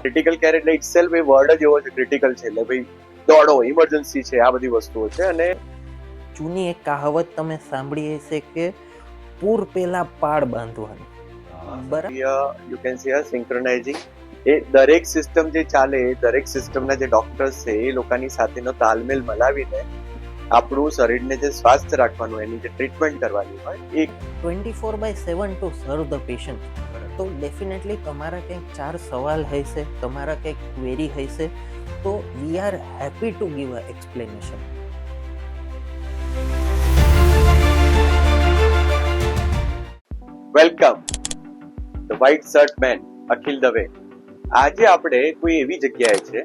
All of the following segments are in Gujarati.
ક્રિટિકલ કેર એટલે ઇટસેલ્ફ એ વર્ડ જ એવો છે ક્રિટિકલ છે એટલે ભાઈ દોડો ઇમરજન્સી છે આ બધી વસ્તુઓ છે અને જૂની એક કહાવત તમે સાંભળી હશે કે પૂર પહેલા પાડ બાંધવાની. બરાબર? યુ કેન સી સિંક્રનાઇઝિંગ એ દરેક સિસ્ટમ જે ચાલે દરેક સિસ્ટમના જે ડોક્ટર્સ છે એ લોકોની સાથેનો તાલમેલ મલાવીને આપણું શરીરને જે સ્વાસ્થ્ય રાખવાનું એની જે ટ્રીટમેન્ટ કરવાની હોય એ twenty four by seven to serve the patient તો ડેફિનેટલી તમારા કંઈક ચાર સવાલ હશે, તમારા કંઈક ક્વેરી હશે, તો we are happy to give a explanation welcome the white shirt man Akhil Dave આજે આપણે કોઈ એવી જગ્યાએ છે,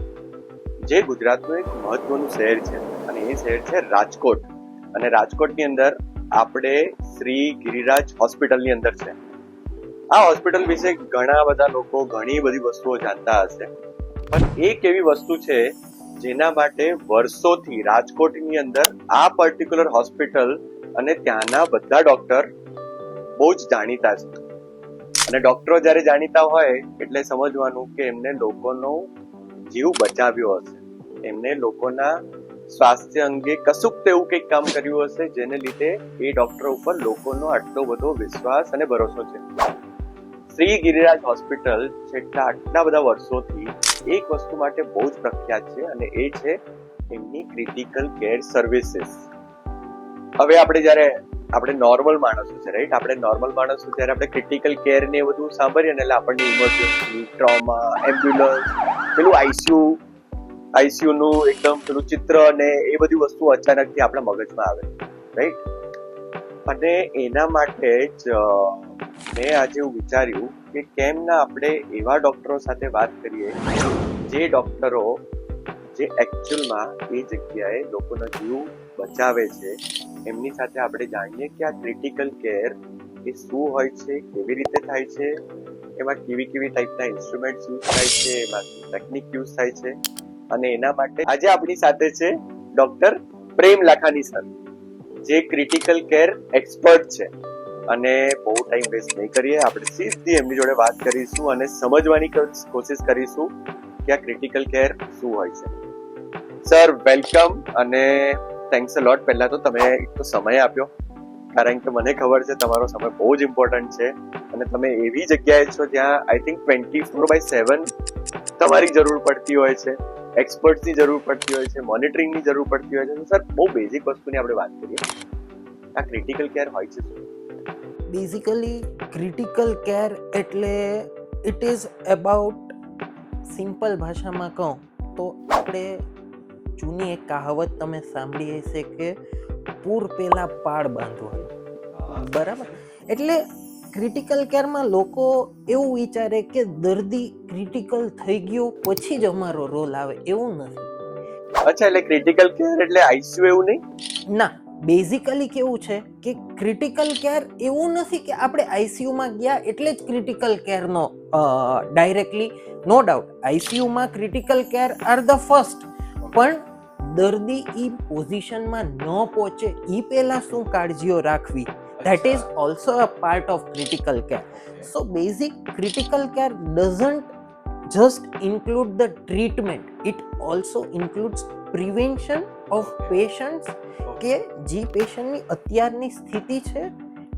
જે ગુજરાતનું એક મહત્વનું શહેર છે, અને એ શહેર છે રાજકોટ. અને રાજકોટની અંદર આપણે શ્રી ગિરિરાજ હોસ્પિટલની અંદર છે. આ હોસ્પિટલ વિશે ઘણા બધા લોકો ઘણી બધી વસ્તુઓ જાણતા હશે. પણ એક એવી વસ્તુ છે, જેના માટે વર્ષોથી રાજકોટની અંદર આ પર્ટિક્યુલર હોસ્પિટલ અને ત્યાંના બધા ડોક્ટર બહુ જ જાણીતા છે. અને ડોક્ટરો જ્યારે જાણીતા હોય, એટલે સમજવાનું કે એમને લોકોનો જીવ બચાવ્યો હશે. એમને લોકોના સ્વાસ્થ્ય અંગે કશુંક તેવું કંઈક કામ કર્યું હશે, જેને લીધે એ ડોક્ટર ઉપર લોકોનો આટલો બધો વિશ્વાસ અને ભરોસો છે. શ્રી ગિરિરાજ હોસ્પિટલ છેલ્લા આટલા બધા વર્ષોથી એક વસ્તુ માટે બહુ જ પ્રખ્યાત છે અને એ છે એમની ક્રિટિકલ કેર સર્વિસીસ હવે આપણે જ્યારે આપણે નોર્મલ માણસો છે રાઈટ આપણે નોર્મલ માણસો જ્યારે આપણે ક્રિટિકલ કેર ને એ બધું સાંભળીએ એટલે આપણને ઇમરજન્સી ટ્રોમા એમ્બ્યુલન્સ પેલું આઈસીયુ આઈસીયુ નું એકદમ પેલું ચિત્ર અને એ બધી વસ્તુ અચાનકથી આપણા મગજમાં આવે રાઈટ અને એના માટે જ મેં આજે એવું વિચાર્યું કે કેમ ના આપણે એવા ડોક્ટરો સાથે વાત કરીએ, જે ડોક્ટરો જે એકચ્યુઅલમાં એ જગ્યાએ લોકોનો જીવ બચાવે છે, એમની સાથે આપણે જાણીએ કે આ ક્રિટિકલ કેર એ શું હોય છે, કેવી રીતે થાય છે, એમાં કેવી કેવી ટાઈપના ઇન્સ્ટ્રુમેન્ટ્સ યુઝ થાય છે, એમાં ટેકનિક યુઝ થાય છે, અને એના માટે આજે આપણી સાથે છે ડોક્ટર પ્રેમ લાખાની સર જે ક્રિટિકલ કેર એક્સપર્ટ છે. અને બહુ ટાઈમ વેસ્ટ નહીં કરીએ. આપણે સીધી એમની જોડે વાત કરીશું અને સમજવાની કોશિશ કરીશું કે આ ક્રિટિકલ કેર શું હોય છે. સર વેલકમ અને થેન્ક્સ અ લોટ પહેલા તો તમે તો સમય આપ્યો, કારણ કે મને ખબર છે તમારો સમય બહુ જ ઇમ્પોર્ટન્ટ છે અને તમે એવી જગ્યાએ છો જ્યાં I think twenty four by seven તમારી જરૂર પડતી હોય છે એક્સપર્ટ્સની જરૂર પડતી હોય છે મોનિટરિંગની જરૂર પડતી હોય છે. સર બહુ બેઝિક વસ્તુની આપણે વાત કરીએ. આ ક્રિટિકલ કેર હોય છે બેઝિકલી ક્રિટિકલ કેર એટલે ઇટ ઇઝ અબાઉટ સિમ્પલ ભાષામાં કહું તો આપણે જૂની એક કહાવત તમે સાંભળી હશે કે પૂર પહેલાં પાડ બાંધવાનું. બરાબર? એટલે ક્રિટિકલ કેરમાં લોકો એવું વિચારે કે દર્દી ક્રિટિકલ થઈ ગયો પછી જ અમારો રોલ આવે એવું નથી. અચ્છા એટલે ક્રિટિકલ કેર એટલે આઈસીયુ એવું નહીં? ના. બેઝિકલી કેવું છે કે ક્રિટિકલ કેર એવું નથી કે આપણે આઈસીયુમાં ગયા એટલે જ ક્રિટિકલ કેરનો directly, no doubt, આઈસીયુમાં critical care are the first. પણ દર્દી એ પોઝિશનમાં ન પહોંચે એ પહેલા શું કાળજીઓ રાખવી? That is also a part of critical care so basic critical care doesn't just include the treatment, it also includes prevention of patient કે જે પેશન્ટની અત્યારની સ્થિતિ છે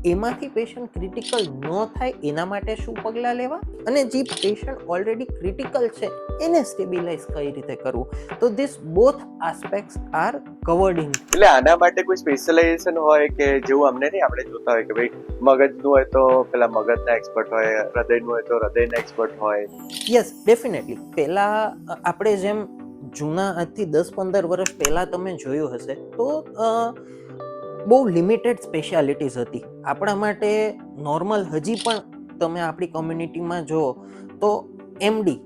એમાંથી પેશન્ટ ક્રિટિકલ ન થાય એના માટે શું પગલાં લેવા? અને જે પેશન્ટ ઓલરેડી ક્રિટિકલ છે એને સ્ટેબિલાઇઝ કઈ રીતે કરવું? તો this both aspects are covered in એટલે આના માટે કોઈ સ્પેશિયલાઇઝેશન હોય કે જેવું અમને નહીં આપણે જોતા હોય કે ભાઈ મગજનું હોય તો પેલા મગજના એક્સપર્ટ હોય હૃદયનું હોય તો હૃદયના એક્સપર્ટ હોય. યસ ડેફિનેટલી પહેલાં આપણે જેમ જૂના આજથી દસ પંદર વર્ષ પહેલાં તમે જોયું હશે તો બહુ લિમિટેડ સ્પેશિયાલિટીઝ હતી. આપણા માટે નોર્મલ હજી પણ તમે આપણી કોમ્યુનિટીમાં જુઓ તો એમડી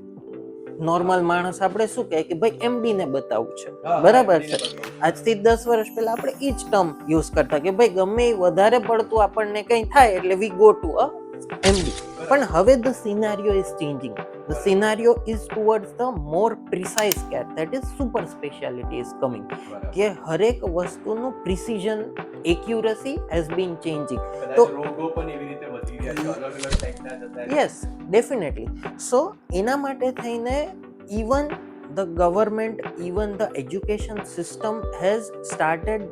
નોર્મલ માણસ આપણે શું કહે કે ભાઈ એમડી ને બતાવવું છે. બરાબર છે? આજથી દસ વર્ષ પહેલા આપણે એ જ ટર્મ યુઝ કરતા કે ભાઈ ગમે એ વધારે પડતું આપણને કંઈ થાય એટલે we go to a MD પણ હવે the scenario is changing the scenario is towards the more precise care that is super speciality is coming કે હરેક વસ્તુનું precision accuracy has been changing તો- રોગો પણ એવી રીતે વધી ગયા છે. યસ ડેફિનેટલી સો એના માટે થઈને even the government even the education system has started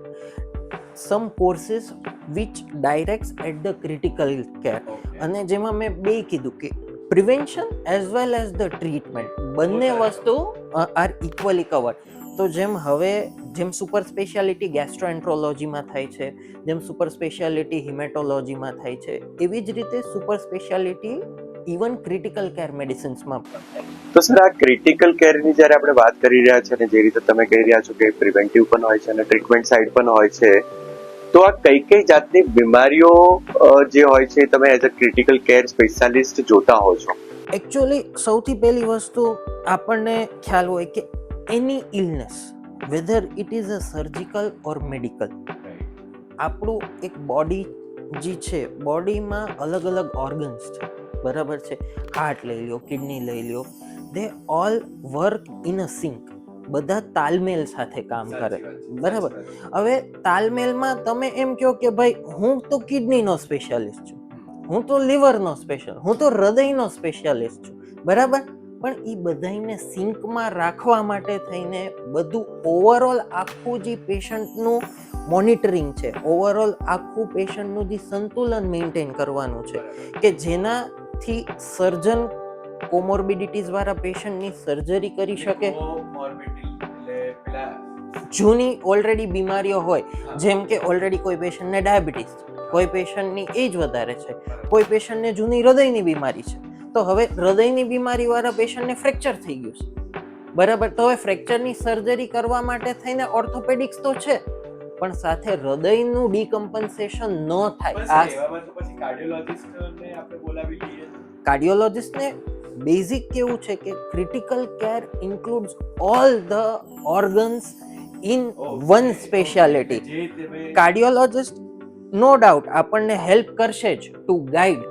some courses which directs at the critical care અને જેમાં મેં બે કીધું કે prevention as well as the treatment બંને વસ્તુ આર ઇક્વલી કવર્ડ તો જેમ હવે જેમ સુપર સ્પેશિયાલિટી ગેસ્ટ્રોએન્ટ્રોલોજીમાં થાય છે જેમ સુપર સ્પેશિયાલિટી હિમેટોલોજીમાં થાય છે એવી જ રીતે super speciality even critical care મેડિસિન્સમાં પણ તો સર આ ક્રિટિકલ કેરની જ્યારે આપણે વાત કરી રહ્યા છે અને જે રીતે તમે કહી રહ્યા છો કે પ્રિવેન્ટિવ પણ હોય છે અને ટ્રીટમેન્ટ સાઇડ પણ હોય છે તો આ કઈ કઈ જાતની બીમારીઓ જે હોય છે, તમે as a critical care specialist જોતા હો છો? એકચ્યુઅલી સૌથી પહેલી વસ્તુ આપણને ખ્યાલ હોય કે એની illness whether it is a surgical or medical આપણું એક બોડી જે છે બોડીમાં અલગ અલગ ઓર્ગન્સ છે. બરાબર છે? હાર્ટ લઈ લ્યો કિડની લઈ લ્યો. They all work in a sync બધા તાલમેલ સાથે કામ કરે. બરાબર. હવે તાલમેલમાં તમે એમ કહો કે ભાઈ હું તો કિડનીનો સ્પેશિયાલિસ્ટ છું. હું તો લિવરનો સ્પેશિયલ હું તો હૃદયનો સ્પેશિયાલિસ્ટ છું. બરાબર? પણ એ બધાને સિંકમાં રાખવા માટે થઈને બધું ઓવરઓલ આખું જે પેશન્ટનું મોનિટરિંગ છે ઓવરઓલ આખું પેશન્ટનું જે સંતુલન મેન્ટેન કરવાનું છે કે જેનાથી સર્જન કોમોર્બિડિટીઝ વાળા પેશન્ટની સર્જરી કરી શકે. જૂની ઓલરેડી બીમારીઓ હોય જેમ કે ઓલરેડી કોઈ પેશન્ટને ડાયાબિટીસ છે કોઈ પેશન્ટની એજ વધારે છે કોઈ પેશન્ટને જૂની હૃદયની બીમારી છે. તો હવે હૃદયની બીમારી વાળા પેશન્ટને ફ્રેક્ચર થઈ ગયું છે. બરાબર? તો હવે ફ્રેક્ચરની સર્જરી કરવા માટે થઈને ઓર્થોપેડિક્સ તો છે પણ સાથે હૃદયનું ડીકમ્પન્સેશન ન થાય. આ કાર્ડિયોલોજિસ્ટને બેઝિક કેવું છે કે critical care includes all the organs in one speciality cardiologist no doubt આપણને હેલ્પ કરશે જ to guide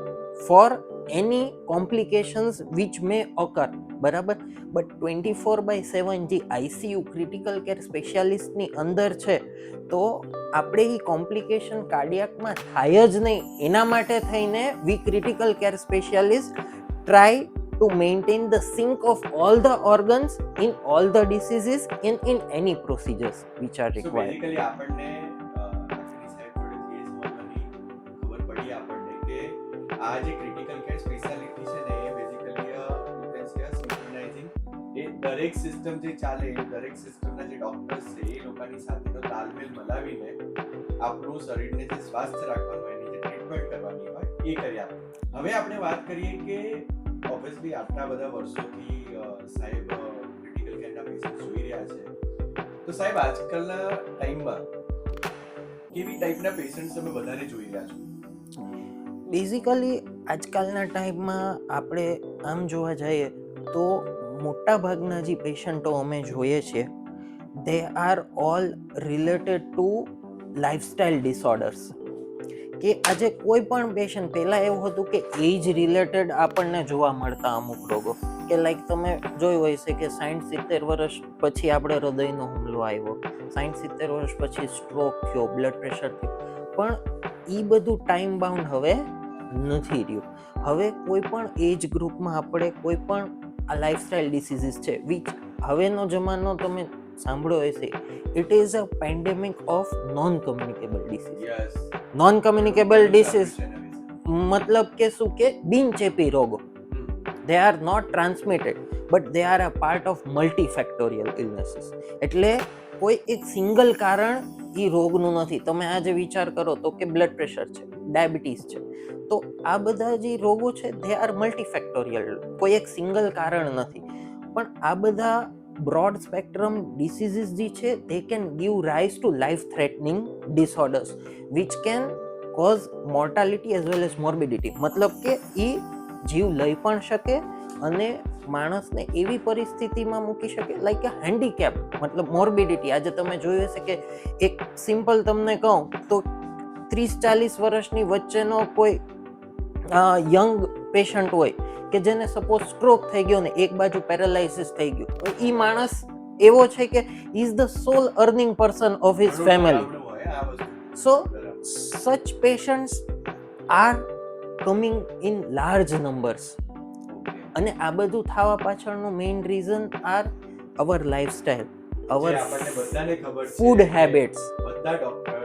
for any complications which may occur બરાબર? But twenty four by seven જે આઈસીયુ ક્રિટિકલ કેર સ્પેશિયાલિસ્ટની અંદર છે તો આપણે એ કોમ્પ્લિકેશન કાર્ડિયાકમાં થાય જ નહીં. એના માટે થઈને we critical care specialist try to maintain the sync of all the organs in all the diseases in in any procedures which are So required basically આપણને અ, આખરી સાહેબ જોડેથી એ સમજવાની ખબર પડી આપણને કે આ જે ક્રિટિકલ કેર સ્પેશિયાલિટી છે ને એ basically you can say synchronising એ દરેક સિસ્ટમ જે ચાલે એ દરેક સિસ્ટમના જે ડોક્ટર્સ છે એ લોકોની સાથેનો તાલમેલ મલાવીને આપણું શરીરને જે સ્વાસ્થ્ય રાખવાનું એની જે ટ્રીટમેન્ટ કરવાની હોય એ કરી આપે હવે આપણે વાત કરીએ કે ઓબ્વિયસલી આટલા બધા વર્ષોથી સાહેબ ક્રિટિકલ કેરના પેશન્ટ જોઈ રહ્યા છે. તો સાહેબ, આજકાલના ટાઈમમાં કેવી ટાઈપના પેશન્ટ તમે વધારે જોઈ રહ્યા છો? બેઝિકલી આજકાલના ટાઈમમાં આપણે આમ જોવા જઈએ તો મોટા ભાગના જે પેશન્ટો અમે જોઈએ છીએ they are all related to lifestyle disorders કે આજે કોઈ પણ પેશન્ટ પહેલાં એવું હતું કે એજ રિલેટેડ આપણને જોવા મળતા અમુક રોગો. કે લાઈક તમે જોયું હોય છે કે સાઠ સિત્તેર વર્ષ પછી આપણે હૃદયનો હુમલો આવ્યો. સાઠ સિત્તેર વર્ષ પછી સ્ટ્રોક થયો બ્લડ પ્રેશર થયું. પણ એ બધું ટાઈમ બાઉન્ડ હવે નથી રહ્યું. હવે કોઈ પણ એજ ગ્રુપમાં આપણે કોઈ પણ આ લાઇફસ્ટાઇલ ડિસીઝીસ છે વિચ હવેનો જમાનો તમે સાંભળ્યો હશે it is a pandemic of non communicable disease non communicable disease મતલબ કે શું? કે બિનચેપી રોગો. They are not transmitted but they are a part of multifactorial illnesses એટલે કોઈ એક સિંગલ કારણ એ રોગનું નથી. તમે આજે વિચાર કરો તો કે બ્લડ પ્રેશર છે ડાયાબિટીસ છે. તો આ બધા જે રોગો છે દે આર મલ્ટીફેક્ટોરિયલ કોઈ એક સિંગલ કારણ નથી. પણ આ બધા બ્રોડ સ્પેક્ટ્રમ ડિસીઝીસ જે છે they can give rise to life threatening disorders which can cause mortality as well as morbidity મતલબ કે એ જીવ લઈ પણ શકે અને માણસને એવી પરિસ્થિતિમાં મૂકી શકે લાઈક અ હેન્ડીકેપ મતલબ મોર્બિડિટી આજે તમે જોયું હશે કે એક સિમ્પલ તમને કહું તો ત્રીસ ચાલીસ વર્ષની વચ્ચેનો કોઈ યંગ પેશન્ટ હોય કે જેને સપોઝ સ્ટ્રોક થઈ ગયો ને એક બાજુ પેરાલાઇસિસ થઈ ગયું. એ માણસ એવો છે કે is the sole earning person of his family so such patients are coming in large numbers અને આ બધું થવા પાછળનું main reason are our lifestyle our food habits બધા ડોક્ટર્સ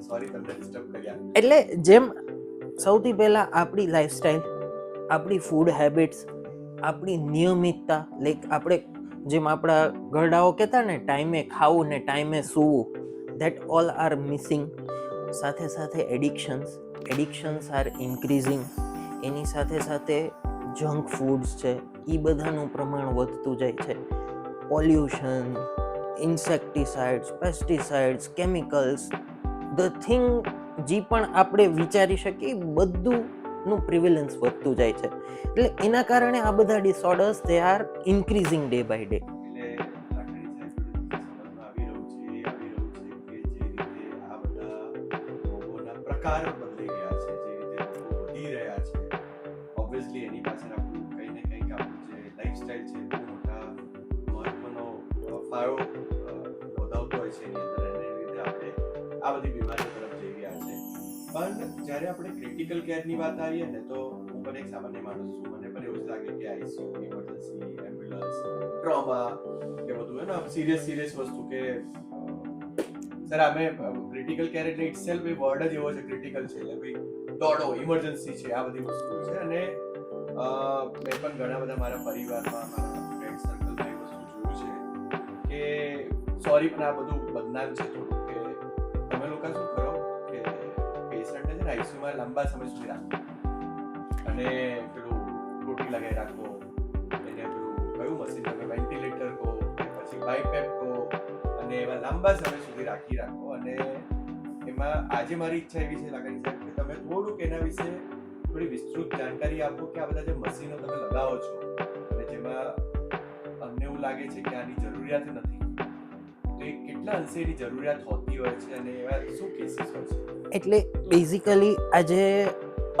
સોરી તમને ડિસ્ટર્બ કર્યા એટલે જેમ સૌથી પહેલા આપણી લાઈફસ્ટાઈલ આપણી ફૂડ હેબિટ્સ આપણી નિયમિતતા લાઈક આપણે જેમ આપણા ગરડાઓ કહેતા ને ટાઈમે ખાવું ને ટાઈમે સૂવું. ધેટ ઓલ આર મિસિંગ સાથે સાથે એડિક્શન્સ એડિક્શન્સ આર ઇન્ક્રીઝિંગ એની સાથે સાથે જંક ફૂડ્સ છે. એ બધાનું પ્રમાણ વધતું જાય છે. Pollution insecticides pesticides chemicals the thing જે પણ આપણે વિચારી શકીએ બધુંનું પ્રિવિલન્સ વધતું જાય છે. એટલે એના કારણે આ બધા disorders they are increasing day by day એટલે જ્યારે આપણે ક્રિટિકલ કેરની વાત આવીએ ને, તો હું પણ એક સામાન્ય માણસ છું. મને પણ એવું જ લાગે કે આઈસીયુ ઇમરજન્સી એમ્બ્યુલન્સ ટ્રોમા કે બધું હે સિરિયસ સિરિયસ વસ્તુ કે સર અમે ક્રિટિકલ કેર એટલે ઇટસેલ્ફ એ વર્ડ જ એવો છે ક્રિટિકલ છે, એટલે ભાઈ દોડો ઇમરજન્સી છે, આ બધી વસ્તુ છે. અને મેં પણ ઘણા બધા મારા પરિવારમાં, મારા ફ્રેન્ડ સર્કલમાં એ વસ્તુ જોયું છે કે સોરી પણ આ બધું બદનામ છે કે તમે લોકો શું કરો? છે લાંબા સમય સુધી રાખો અને પેલું રોટી લગાવી રાખો એને પેલું કયું મશીન તમે વેન્ટિલેટર કહો પછી બાયપેપ કહો અને એમાં લાંબા સમય સુધી રાખી રાખો અને એમાં આજે મારી ઈચ્છા એવી છે લાગણી સાહેબ કે તમે થોડુંક એના વિશે થોડી વિસ્તૃત જાણકારી આપો કે આ બધા જે મશીનો તમે લગાવો છો અને જેમાં અમને એવું લાગે છે કે આની જરૂરિયાત નથી કેટલા અંશે એની જરૂરિયાત હોતી હોય છે અને એવા શું કેસીસ હોય છે? એટલે બેઝિકલી આજે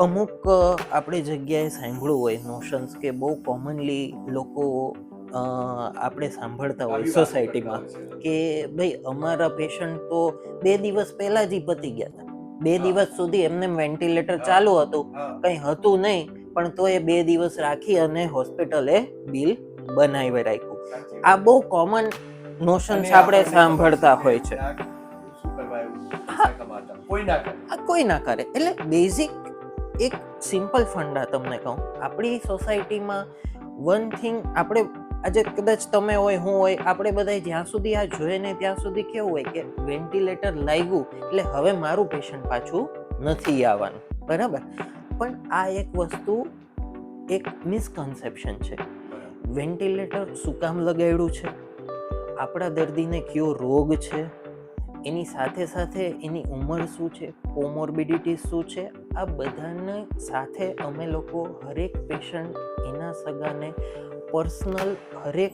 અમુક આપણે જગ્યાએ સાંભળ્યું હોય નોશન્સ કે બહુ કોમનલી લોકો આપણે સાંભળતા હોય સોસાયટીમાં. કે ભાઈ અમારા પેશન્ટ તો બે દિવસ પહેલાં જ પતી ગયા હતા બે દિવસ સુધી એમને વેન્ટિલેટર ચાલુ હતું. કંઈ હતું નહીં પણ તો એ બે દિવસ રાખી અને હોસ્પિટલે બિલ બનાવી રાખ્યું. આ બહુ કોમન નોશન્સ આપણે સાંભળતા હોય છે. કોઈ ના કરે. એટલે બેઝિક એક સિમ્પલ ફંડા તમને કહું. આપણી સોસાયટીમાં વન થિંગ આપણે આજે કદાચ તમે હોય હું હોય આપણે બધા જ્યાં સુધી આ જોઈએ ને ત્યાં સુધી કેવું હોય કે વેન્ટિલેટર લાગ્યું એટલે હવે મારું પેશન્ટ પાછું નથી આવવાનું. બરાબર? પણ આ એક વસ્તુ એક મિસકન્સેપ્શન છે. વેન્ટિલેટર શું કામ લગાડ્યું છે? આપણા દર્દીને કયો રોગ છે? એની સાથે સાથે એની ઉંમર શું છે? કોમોર્બિડિટી શું છે? આ બધાને સાથે અમે લોકો હરેક પેશન્ટ એના સગાને પર્સનલ હરેક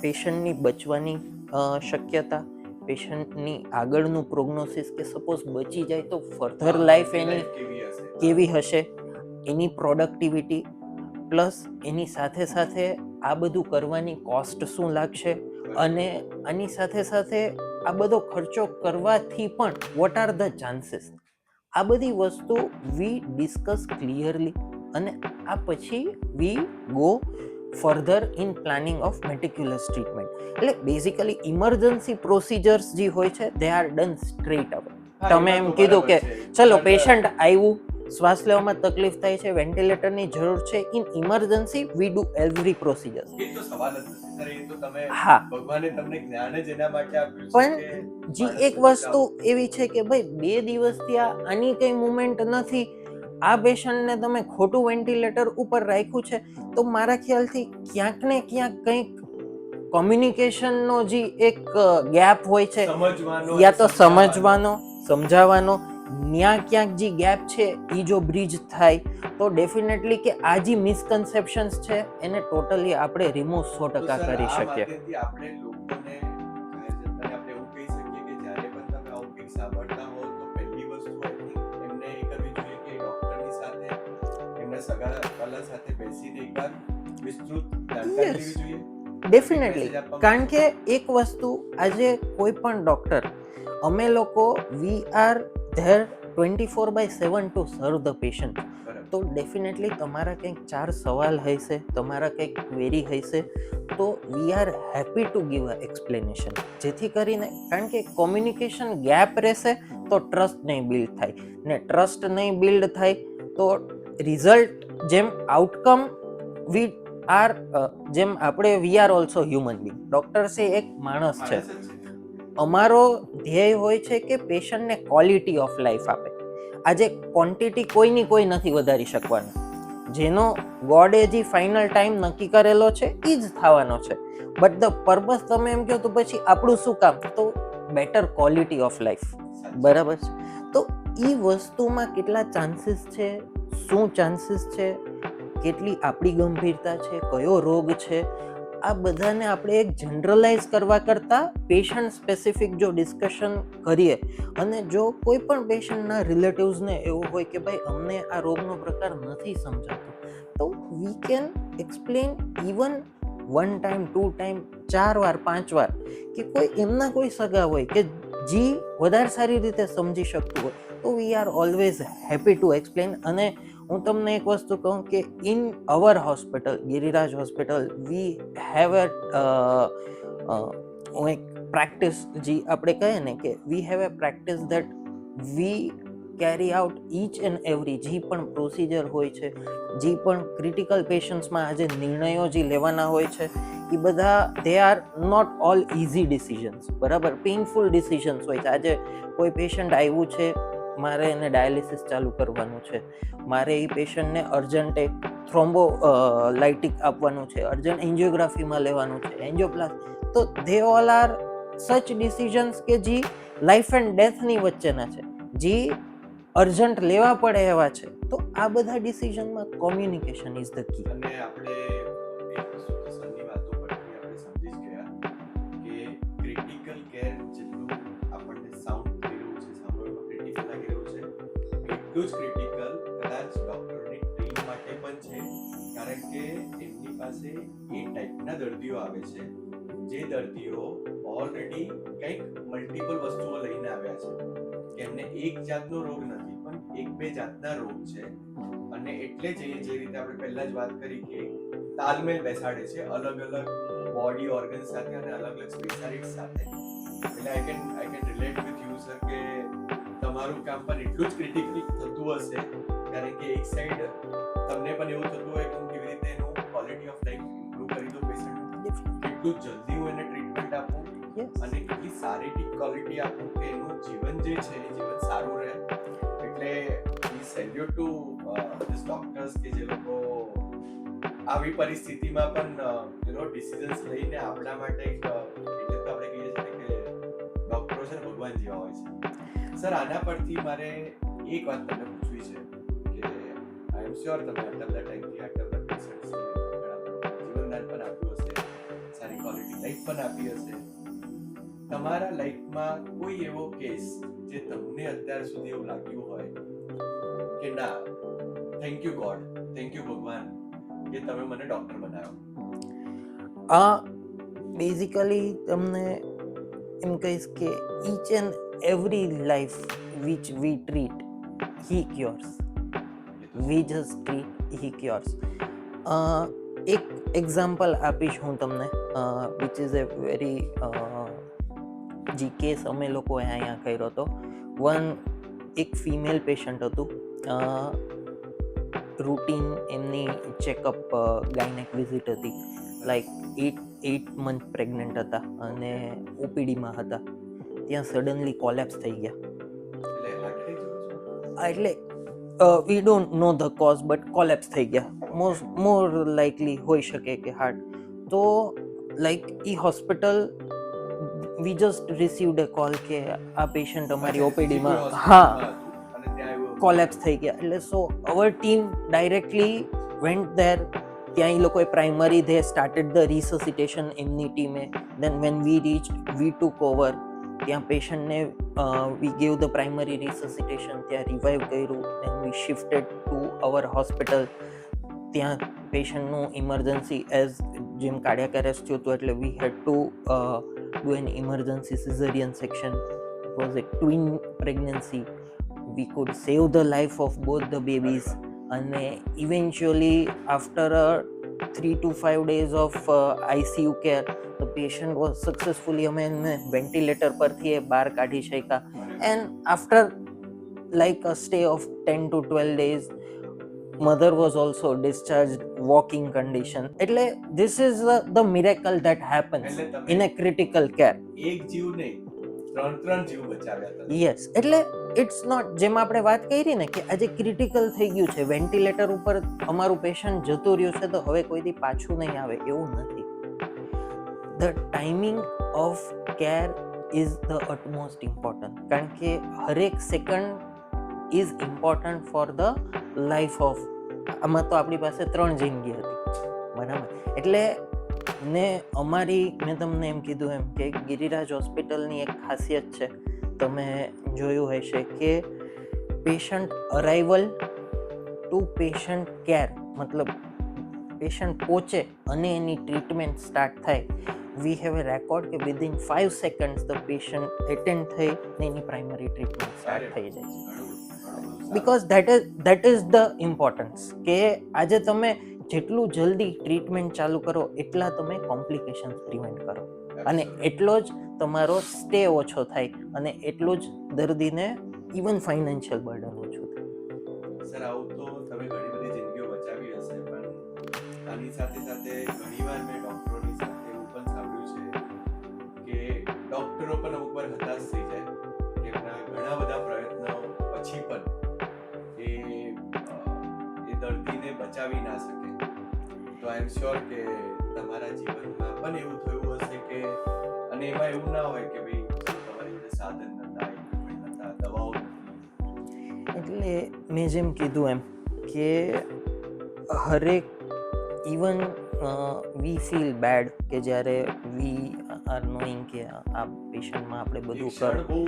પેશન્ટની બચવાની શક્યતા પેશન્ટની આગળનું પ્રોગ્નોસિસ કે સપોઝ બચી જાય તો ફર્ધર લાઈફ એની કેવી હશે? એની પ્રોડક્ટિવિટી પ્લસ એની સાથે સાથે આ બધું કરવાની કોસ્ટ શું લાગશે? અને આની સાથે સાથે આ બધો ખર્ચો કરવાથી પણ વોટ આર ધ ચાન્સીસ આ બધી વસ્તુ વી ડિસ્કસ ક્લિયરલી અને આ પછી we go further in planning of meticulous treatment એટલે બેઝિકલી ઇમરજન્સી પ્રોસિજર્સ જે હોય છે દે આર ડન સ્ટ્રેટ અવે તમે એમ કીધું કે. ચલો પેશન્ટ આવ્યું શ્વાસ લેવામાં તકલીફ થાય છે વેન્ટિલેટરની જરૂર છે in emergency we do every procedure હા. ભગવાને તમને જ્ઞાન જ એના માટે આપ્યું પણ જે જી એક વસ્તુ એવી છે કે ભાઈ બે દિવસથી આ આની કઈ મુવમેન્ટ નથી. આ પેશન્ટને તમે ખોટું વેન્ટિલેટર ઉપર રાખ્યું છે તો મારા ખ્યાલથી ક્યાંક ને ક્યાંક કંઈક કોમ્યુનિકેશનનો જે એક ગેપ હોય છે યા તો સમજવાનો સમજાવવાનો ત્યાં ક્યાંક જે ગેપ છે એ જો બ્રિજ થાય તો ડેફિનેટલી કે આ જે મિસકન્સેપ્શન્સ છે એને ટોટલી આપણે રિમૂવ સો ટકા કરી શકીએ. ડેફિનેટલી કારણ કે એક વસ્તુ આજે કોઈ પણ ડોક્ટર અમે લોકો we are there twenty four by seven to serve the patient તો ડેફિનેટલી તમારા કંઈક ચાર સવાલ હશે તમારા કંઈક ક્વેરી હશે તો we are happy to give a explanation જેથી કરીને કારણ કે કોમ્યુનિકેશન ગેપ રહેશે તો ટ્રસ્ટ નહીં બિલ્ડ થાય. ને ટ્રસ્ટ નહીં બિલ્ડ થાય તો રિઝલ્ટ જેમ આઉટકમ વી આર જેમ આપણે we are also human being doctors એ એક માણસ છે. છે. અમારો ધ્યેય હોય છે કે પેશન્ટને ક્વોલિટી ઓફ લાઈફ આપે. આજે ક્વોન્ટિટી કોઈની કોઈ નથી વધારી શકવાનું. જેનો ગોડે જે ફાઇનલ ટાઈમ નક્કી કરેલો છે એ જ થવાનો છે. બટ ધ પર્પઝ તમે એમ કહો તો પછી આપણું શું કામ? તો બેટર ક્વોલિટી ઓફ લાઈફ બરાબર છે? તો એ વસ્તુમાં કેટલા ચાન્સીસ છે? શું ચાન્સીસ છે? કેટલી આપણી ગંભીરતા છે? કયો રોગ છે? આ બધાને આપણે એક જનરલાઇઝ કરવા કરતાં પેશન્ટ સ્પેસિફિક જો ડિસ્કશન કરીએ અને જો કોઈ પણ પેશન્ટના રિલેટિવ્સને એવું હોય કે ભાઈ અમને આ રોગનો પ્રકાર નથી સમજાતો, તો we can explain even one time to time ચાર વાર, પાંચ વાર કે કોઈ એમના કોઈ સગા હોય કે જે વધારે સારી રીતે સમજી શકતું હોય, તો we are always happy to explain અને હું તમને એક વસ્તુ કહું કે in our hospital Giriraj hospital we have a હું એક પ્રેક્ટિસ જે આપણે કહીએ ને કે we have a practice that we carry out each and every જે પણ પ્રોસિજર હોય છે, જે પણ ક્રિટિકલ પેશન્ટ્સમાં આજે નિર્ણયો જે લેવાના હોય છે એ બધા they are not all easy decisions બરાબર? પેઇનફુલ ડિસિઝન્સ હોય છે. આજે કોઈ પેશન્ટ આવ્યું છે મારે એને ડાયાલિસિસ ચાલુ કરવાનું છે. મારે એ પેશન્ટને અર્જન્ટ એક થ્રોમ્બો લાઇટિક આપવાનું છે, અર્જન્ટ એન્જિયોગ્રાફીમાં લેવાનું છે એન્જિયોપ્લાસ તો they all are such decisions કે જે લાઈફ એન્ડ ડેથની વચ્ચેના છે. જે અર્જન્ટ લેવા પડે એવા છે. તો આ બધા ડિસિઝનમાં કોમ્યુનિકેશન ઇઝ ધ કી. આપણે એટલું જ ક્રિટિકલ કદાચ ડૉક્ટરની ટીમ માટે પણ છે. કારણ કે એમની પાસે એ ટાઈપના દર્દીઓ આવે છે. જે દર્દીઓ ઓલરેડી કંઈક મલ્ટિપલ વસ્તુઓ લઈને આવ્યા છે. એમને એક જાતનો રોગ નથી, પણ એક બે જાતના રોગ છે. અને એટલે જ જે રીતે આપણે પહેલા જ વાત કરી કે તાલમેલ બેસાડે છે અલગ અલગ બોડી ઓર્ગન સાથે અને અલગ અલગ સ્પેશિયાલિટી સાથે. એટલે I can I can relate with you sir કે તમારું કામ પણ એટલું જ ક્રિટિકલી થતું હશે કારણ કે એક સાઈડ તમને પણ એવું થતું હોય કે હું કેવી રીતે એનું ક્વોલિટી ઓફ લાઈફ ઇમ્પ્રૂવ કરી દઉં પેશન્ટ કેટલું જલ્દી હું એને ટ્રીટમેન્ટ આપું અને કેટલી સારી ક્વોલિટી આપું કે એનું જીવન જે છે એ જીવન સારું રહે. એટલે we salute to this doctors કે જે લોકો આવી પરિસ્થિતિમાં પણ યુ નો ડિસિઝન્સ લઈને આપણા માટે એક એટલે તો આપણે કહીએ છીએ કે ડોક્ટરો છે ને ભગવાન જેવા હોય છે. સર, આના પરથી મારે એક વાત તમને પૂછવી છે કે આઈ એમ શ્યોર તમે આટલા બધા ટાઈમથી આટલા બધા પેશન્ટ્સ જીવનદાન પણ આપ્યું હશે, સારી ક્વોલિટી લાઈફ પણ આપી હશે. તમારા લાઈફમાં કોઈ એવો કેસ જે તમને અત્યાર સુધી એવું લાગ્યું હોય કે ના thank you god thank you ભગવાન કે તમે મને ડોક્ટર બનાવ્યો આ બેઝિકલી તમને એમ કહીશ કે each and every life which we treat he cures We just we He he cures એક એક્ઝામ્પલ આપીશ હું તમને વિચ ઇઝ એ વેરી જે કેસ અમે લોકોએ અહીંયા કર્યો હતો વન એક ફિમેલ પેશન્ટ હતું રૂટીન એમની ચેકઅપ ગાયનેક વિઝિટ હતી like at at month pregnant હતા અને ઓપીડીમાં હતા ત્યાં સડનલી કોલેપ્સ થઈ ગયા. એટલે હાર્ટ એટેક જેવું છે? આ એટલે we don't know the cause but collapse થઈ ગયા. મોસ્ટ મોર લાઇકલી હોઈ શકે કે હાર્ટ તો like E hospital we just received a call કે આ પેશન્ટ અમારી અચ્છા, ઓપીડીમાં સિવિલ હા. હોસ્પિટલમાં હતું. અને ત્યાં એવું કોલેપ્સ થઈ ગયા. એટલે so our team directly went there ત્યાં એ લોકોએ primary they started the resuscitation એમની ટીમે then when we reach we took over ત્યાં પેશન્ટને we gave the primary resuscitation ત્યાં રિવાઇવ કર્યું and we shifted to our hospital ત્યાં પેશન્ટનું ઇમરજન્સી એઝ જેમ કાર્ડિયાક એરેસ્ટ થયું હતું, એટલે we had to do an emergency caesarean section was a twin pregnancy we could save the life of both the babies અને eventually after three to five days of ICU care patient was successfully અમે એમને વેન્ટિલેટર પરથી એ બહાર કાઢી શક્યા. And after like a stay of ten to twelve days mother was also discharge walking condition એટલે this is the miracle miracle happens in a critical care એક જીવ નહીં ત્રણ ત્રણ જીવ બચાવ્યા યસ એટલે ઇટ્સ નોટ જેમ આપણે વાત કરી ને કે આજે ક્રિટિકલ થઈ ગયું છે વેન્ટિલેટર ઉપર અમારું પેશન્ટ જતું રહ્યું છે તો હવે કોઈથી પાછું નહીં આવે એવું નથી. The timing of care is the utmost important કારણ કે હરેક second is important for the life of આમાં તો આપણી પાસે ત્રણ જિંદગી હતી. બરાબર. એટલે ને અમારી, મેં તમને એમ કીધું એમ કે ગિરિરાજ હોસ્પિટલની એક ખાસિયત છે. તમે જોયું હશે કે patient arrival to patient care મતલબ પેશન્ટ પહોંચે અને એની ટ્રીટમેન્ટ સ્ટાર્ટ થાય. વી હેવ એ રેકોર્ડ કે within five seconds the patient attend થઈ ને એની પ્રાઇમરી ટ્રીટમેન્ટ સ્ટાર્ટ થઈ જાય. છે because that is that is the importance કે આજે તમે જેટલું જલ્દી ટ્રીટમેન્ટ ચાલુ કરો એટલા તમે કોમ્પ્લિકેશન્સ પ્રિવેન્ટ કરો. અને એટલો જ તમારો સ્ટે ઓછો થાય અને એટલું જ દર્દીને ઇવન ફાઇનાન્શિયલ બર્ડન ઓછું થાય. સર આવું તો પણ સાથે સાથે ઘણીવાર મેં ડોક્ટરોની સાથે એવું પણ સાંભળ્યું છે કે ડોક્ટરો પણ અમુક વાર હતાશ થઈ જાય એમના ઘણા બધા પ્રયત્નો પછી પણ એ એ દર્દીને બચાવી ના શકે. તો આઈ એમ શ્યોર કે તમારા જીવનમાં પણ એવું થયું હશે કે, અને એમાં એવું ના હોય કે ભાઈ, તમારી સાધન નતા ઇક્વિપમેન્ટ નતા દવાઓ એટલે મેં જેમ કીધું એમ કે હરેક ઇવન વી ફીલ બેડ કે જ્યારે વી આર નોઈંગ કે આ પેશન્ટમાં આપણે બધું એક કર ક્ષણ બહુ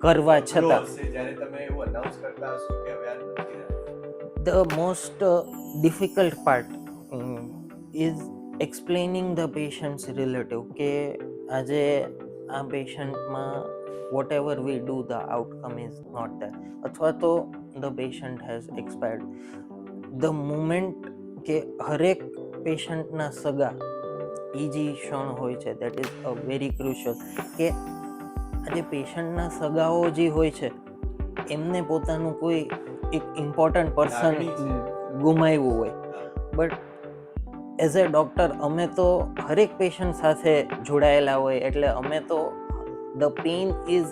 કરવા અઘરો છતાં હશે જ્યારે તમે એવું announce કરતા હશો કે હવે આ નથી રહ્યું. the most uh, difficult part um, is explaining the patient's relative કે આજે આ પેશન્ટમાં whatever we do the outcome is not that અથવા તો the patient has expired the moment કે હરેક પેશન્ટના સગા એ જે ક્ષણ હોય છે. That is a very crucial કે આજે પેશન્ટના સગાઓ જે હોય છે એમને પોતાનું કોઈ એક ઇમ્પોર્ટન્ટ પર્સન ગુમાવ્યું હોય. બટ એઝ અ ડૉક્ટર અમે તો હરેક પેશન્ટ સાથે જોડાયેલા હોય. એટલે અમે તો ધ પેઇન ઇઝ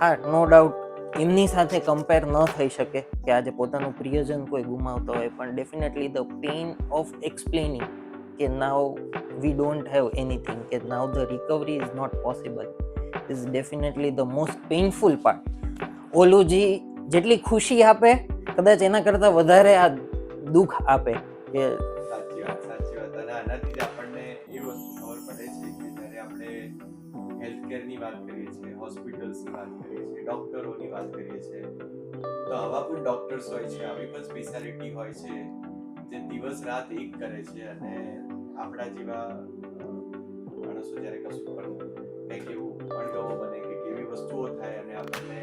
હા નો ડાઉટ એમની સાથે કમ્પેર ન થઈ શકે કે આજે પોતાનું પ્રિયજન કોઈ ગુમાવતો હોય, પણ definitely the pain of explaining કે now we don't have anything કે now the recovery is not possible is definitely the most painful part ઓલું જે જેટલી ખુશી આપે, કદાચ એના કરતાં વધારે આ દુઃખ આપે કે સાચી વાત સાચી વાત. અને આનાથી આપણને એ વસ્તુ ખબર પડે છે કે જ્યારે હેલ્થ કેરની વાત કરીએ છીએ હોસ્પિટલ્સની વાત કરીએ છીએ ડોક્ટરોની વાત કરીએ છીએ. તો આવા પણ ડોક્ટર્સ હોય છે, આવી પણ સ્પેશિયાલિટી હોય છે, જે દિવસ રાત એક કરે છે અને આપણા જેવા માણસો જ્યારે કશું પણ કંઈક એવું અણગમો બને કે કેવી વસ્તુઓ થાય અને આપણને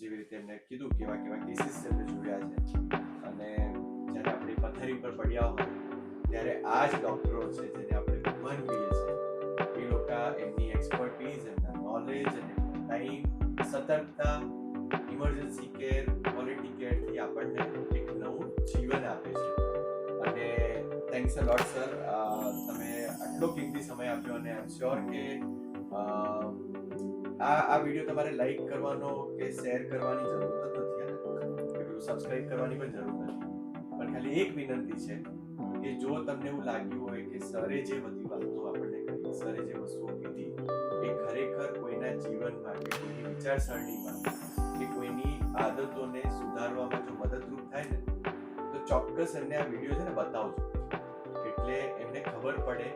જેવી રીતે એમને કીધું કેવા કેવા કેસીસ એમને જોયા છે. અને જ્યારે આપણે પથ્થરી પર પડ્યા હોય, ત્યારે આ જ ડોક્ટરો છે જેને આપણે ભગવાન કહીએ છીએ એ લોકો એમની એક્સપર્ટીઝ એમના નોલેજ અને ટાઈમ સતર્કતા ઇમરજન્સી કેર ક્વોલિટી કેરથી આપણને એક નવું જીવન આપે છે અને થેન્ક્સ અ લોટ સર તમે આટલો કિંમતી સમય આપ્યો અને આઈ એમ શ્યોર કે આ આ વીડિયો તમારે લાઈક કરવાનો કે શેર કરવાની જરૂર નથી અને સબસ્ક્રાઇબ કરવાની પણ જરૂર નથી પણ ખાલી એક વિનંતી છે કે જો તમને એવું લાગ્યું હોય કે સરે જે બધી વાતો આપણને કરી સરે જે વસ્તુઓ કીધી એ ખરેખર કોઈના જીવનમાં કે કોઈની વિચારસરણીમાં કે કોઈની આદતોને સુધારવામાં જો મદદરૂપ થાય ને તો ચોક્કસ એમને આ વીડિયો છે ને બતાવજો. એટલે એમને ખબર પડે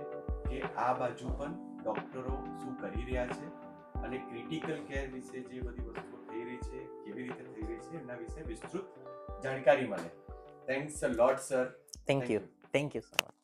કે આ બાજુ પણ ડોક્ટરો શું કરી રહ્યા છે અને ક્રિટિકલ કેર વિશે જે બધી વસ્તુઓ થઈ રહી છે કેવી રીતે થઈ રહી છે એમના વિશે વિસ્તૃત જાણકારી મળે. Thanks a lot sir thank you thank you so much